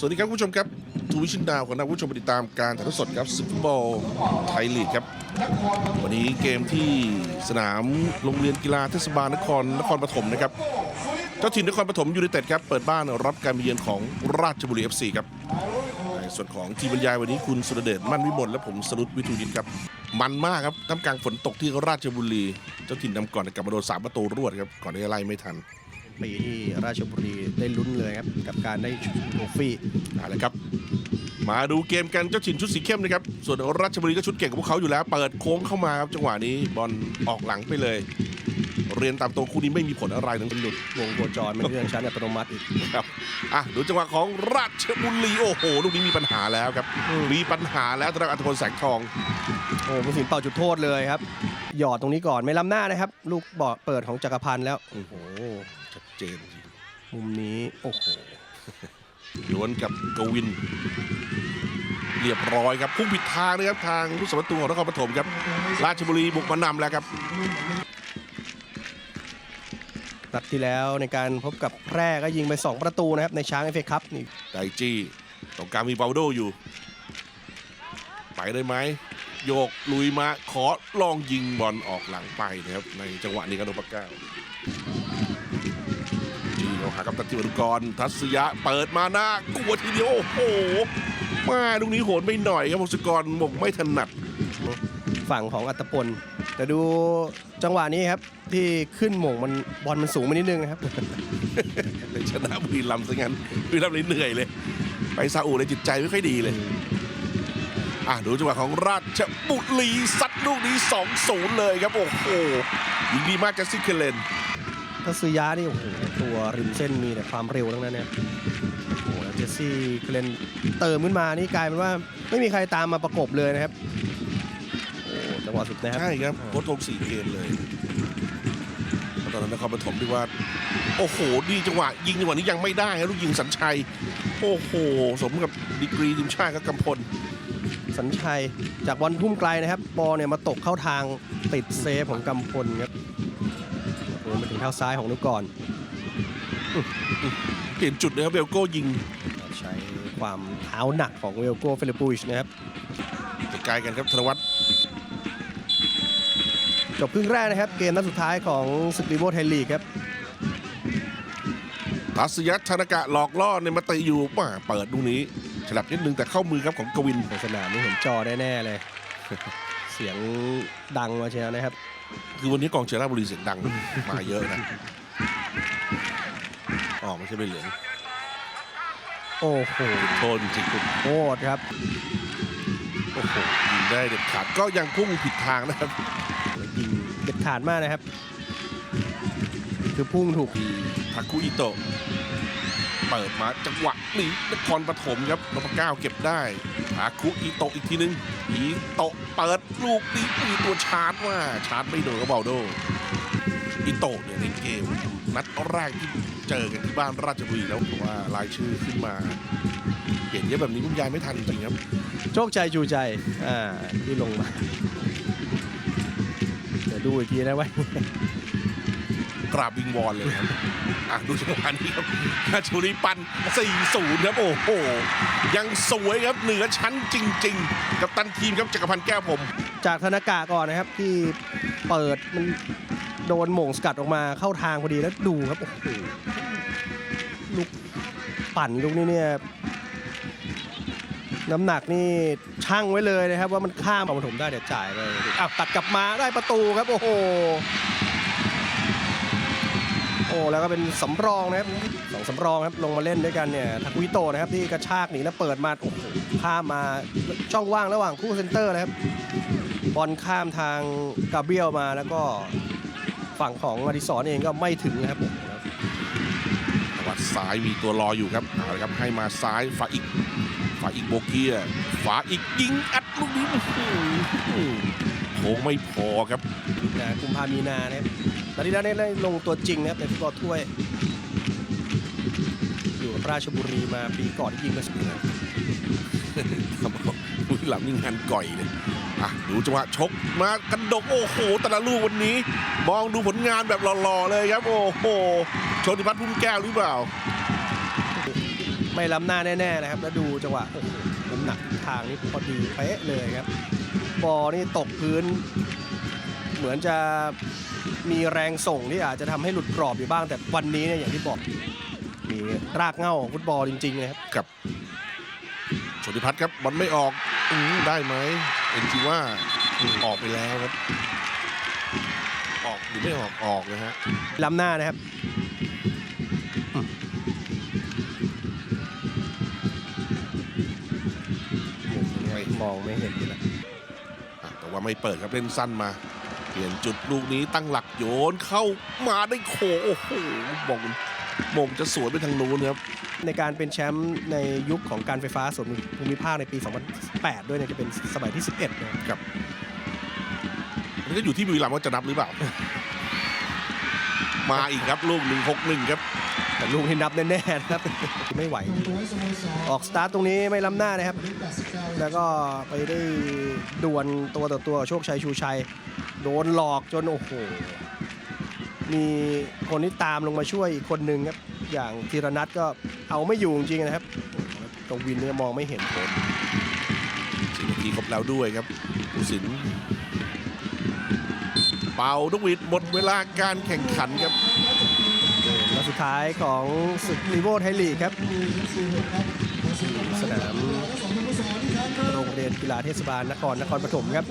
สวัสดีครับคุณผู้ชมครับทูวิชินดาวของนักผู้ชมติดตามการถ่ายทอดสดครับศึกฟุตบอลไทยลีกครับ วันนี้เกมที่สนามโรงเรียนกีฬาเทศบาลนครนครปฐมนะครับเจ้าถิ่นนครปฐมยูไนเต็ดครับเปิดบ้านรับการมาเยือนของราชบุรี FC ครับในส่วนของทีมบรรยายวันนี้คุณสุรเดชมั่นวิมลและผมสรุตวิทูดินครับ มันมากครับท่ามกลางฝนตกที่ราชบุรี เจ้าถิ่นนำก่อนแต่กลับมาโดนสามประตูรวดครับก่อนที่จะไล่ไม่ทัน ปีที่ราชบุรีได้ลุ้นเลยครับ กับการได้โทฟี่เอาละครับ มาดูเกมกันเจ้าถิ่นชุดสีเข้มนะครับ ส่วนราชบุรีก็ชุดเก่งกับพวกเขาอยู่แล้ว เปิดโค้งเข้ามาครับจังหวะนี้บอลออกหลังไปเลย เรียนตามตรงคู่นี้ไม่มีผลอะไรทั้งหลุดวงโคจรมันเลื่อนชั้นอัตโนมัติอีกครับอะดูจังหวะของราชบุรีโอ้โหลูกนี้มีปัญหาแล้วครับอืมมีปัญหาแล้วทางด้านอัตพลแสงทองโอ้ผู้สินเป่าจุดโทษเลยครับ หยอดตรงนี้ก่อนไม่ล้ำหน้านะครับ ลูกบอลเปิดของจักรพันธ์แล้วโอ้โหชัด เจนจริงมุมนี้โอ้โหล้วนกับกวิน เรียบร้อยครับพุ่งผิดทางนะครับทางผู้สมประตูของนครปฐมครับ ราชบุรีบุกมานำแล้วครับนัดที่แล้วในการพบกับแพร่ก็ยิงไป 2 ประตูนะครับ ในช้างเอฟเอคัพนี่ไดจี้ตรงกลางมีบาโดอยู่ ไปได้ไหมโยกลุยมาขอลองยิงบอลออกหลังไปนะครับ ในจังหวะนี้ครับโดปากเก้าจี้เขา หากับตันทิวรุกรทัศยะเปิดมาหน้ากลัวทีเดียวโอ้โหมาลูกนี้โหนไปหน่อยครับพงศกรหมกไม่ถนัดฝั่งของอัตพลแต่ดูจังหวะนี้ครับที่ขึ้นหม่งมันบอลมันสูงไปนิดนึงนะครับเป็นชนะบุรีรัมย์ซะงั้นบุรีรัมย์เลยเหนื่อยเลย ไปซาอุเลยจิตใจไม่ค่อยดีเลยอะดูจังหวะของราชบุรีซัดลูกนี้2-0เลยครับโอ้โหยิงดีมากแจสซี่เคเลน ทัศยะนี่โอ้โหตัวริมเส้นมีแต่ความเร็วทั้งนั้นเนี่ยโอ้โหแล้วเจสซี่เคลนเติมขึ้นมานี่กลายเป็นว่าไม่มีใครตามมาประกบเลยนะครับโอ้โหจังหวะสุดนะครับใช่ครับโค้ชโทมสี่เกมเลยตอนนั้นนครปฐมที่ว่า โอ้โหดีจังหวะ ยิงจังหวะนี้ยังไม่ได้ครับลูกยิงสัญชัย โอ้โห สมกับดีกรีทีมชาติกับกำพล สัญชัยจากบอลทุ่มไกลนะครับ บอลเนี่ยมาตกเข้าทางติดเซฟของกำพลครับ โอ้โหมาถึงเท้าซ้ายของนุกกรเปลี่ยนจุดเลยครับเบลโก้ยิง ใช้ความเท้าหนักของเวลโกเฟลิปูชนะครับไกลๆกันครับธนวัฒน์จบครึ่งแรกนะครับ เกมนัดสุดท้ายของศึกลีโวไทยลีกครับทัศยะธนกะหลอกล่อในมาตีอยู่ป่าเปิดลูกนี้ฉลับนิดนึงแต่เข้ามือครับของกวินในสนามนี่เห็นจอได้แน่เลย เสียงดังมาเชียวนะครับ คือวันนี้กองเชียร์ราชบุรีเสียงดัง มาเยอะนะอ๋อไม่ใช่ใบเหลืองโอ้โหโทษจริงๆคุณโคตรครับโอ้โหยิงได้เด็ดขาดก็ยังพุ่งผิดทางนะครับยิงเด็ดขาดมากนะครับ คือพุ่งถูกทาคุอิโตะ เปิดมาจังหวะนี้นครปฐมครับนพเก้าเก็บได้ทาคุอิโตะอีกทีนึงอีโตะเปิดลูกนี้มีตัวชาร์จว่าชาร์จไม่โดนก็เบาโดอิโตะเนี่ยในเกมนัดแรกที่เจอกันที่บ้านราชบุรีแล้วว่ารายชื่อขึ้นมาเปลี่ยนเยอะแบบนี้คุณยายไม่ทันจริงครับ โชคชัยจูใจอ่าที่ลงมาเดี๋ยวดูอีกทีนะไว้ กราบวิงวอนเลยครับอะดูจังหวะนี้ครับราชบุรีปัน4-0ครับโอ้โห ยังสวยครับเหนือชั้นจริง ๆ กับตันทีมครับจักรพันธ์แก้วผม จากธนากาก่อนนะครับที่เปิดมันโดนหม่งสกัดออกมาเข้าทางพอดีแล้วดูครับโอ้โหลูกปั่นลูกนี้เนี่ยน้ำหนักนี่ช่างไว้เลยนะครับ ว่ามันข้ามมาปฐมได้เดี๋ยวจ่ายไปอ้าวตัดกลับมาได้ประตูครับ โอ้โห โอ้แล้วก็เป็นสำรองนะครับสองสำรองครับลงมาเล่นด้วยกันเนี่ยทาคุอิโตะนะครับที่กระชากหนีแล้วเปิดมาโอ้โหข้ามมาช่องว่างระหว่างคู่เซนเตอร์นะครับบอลข้ามทางกาเบรียลมาแล้วก็ฝั่งของอดิศรเองก็ไม่ถึงนะครับผมตวัดซ้ายมีตัวรออยู่ครับเอาละครับให้มาซ้ายฝาอีกฝาอีกโบเกียฝาอีกยิงอัดลูกนี้อื้อหือโค้งไม่พอครับนะกุมภามีนานะ ครับตอนนี้เราได้ลงตัวจริงนะครับในฟุตบอลถ้วย อยู่กับราชบุรีมาปีก่อนที่ยิงมาสิบนัดครับบุรีรัมย์นี่งานก่อยเลยอะดูจังหวะชกมากระดกโอ้โหแต่ละลูกวันนี้ มองดูผลงานแบบหล่อๆเลยครับ โอ้โหโชติพัฒน์พุ่มแก้วหรือเปล่ามไม่ล้ำหน้าแน่ๆนะครับ แล้วดูจังหวะโอ้โหน้ำหนักทางนี่พอดีเป๊ะเลยครับ บอลนี่ตกพื้น เหมือนจะ มีแรงส่งที่อาจจะทำให้หลุดกรอบอยู่บ้าง แต่วันนี้เนี่ยอย่างที่บอก มีรากเหง้าของฟุตบอลจริงๆนะครับกับชนทิพัฒน์ครับบอลไม่ออกออได้ไหมเอ็นจีว่าออกไปแล้วครับ ออกหรือไม่ออกออกนะฮะล้ำหน้านะครับไงมองไม่เห็นอยู่แล้วอะแต่ว่าไม่เปิดครับเล่นสั้นมา เปลี่ยนจุดลูกนี้ตั้งหลักโยนเข้ามาได้โคโอ้โหมงมงจะสวนไปทางนู้นครับ ในการเป็นแชมป์ในยุคของการไฟฟ้าส่วนภูมิภาคในปี 2008 ด้วยเนี่ยจะเป็นสมัยที่ 11 นะครับมันก็อยู่ที่บุรีรัมย์ว่าจะนับหรือเปล่า มาอีกครับลูกหนึ่งหกหนึ่งครับ แต่ลูกที่นับแน่ๆนะครับ ไม่ไหว ออกสตาร์ทตรงนี้ไม่ล้ำหน้านะครับ แล้วก็ไปได้ดวลตัวต่อตัวกับโชคชัยชูชัย โดนหลอกจนโอ้โห มีคนที่ตามลงมาช่วยอีกคนนึงครับ อย่างธีรนัทก็เอาไม่อยู่จริงๆนะครับ ตรงวินเนี่ยมองไม่เห็นผลสี่นาทีครบแล้วด้วยครับผู้สินเป่านกหวีดหมดเวลาการแข่งขันครับแล้ว สุดท้ายของศึกลีโวไทยลีกครับสนามโรงเรียนกีฬาเทศบาลนครนครปฐมครับ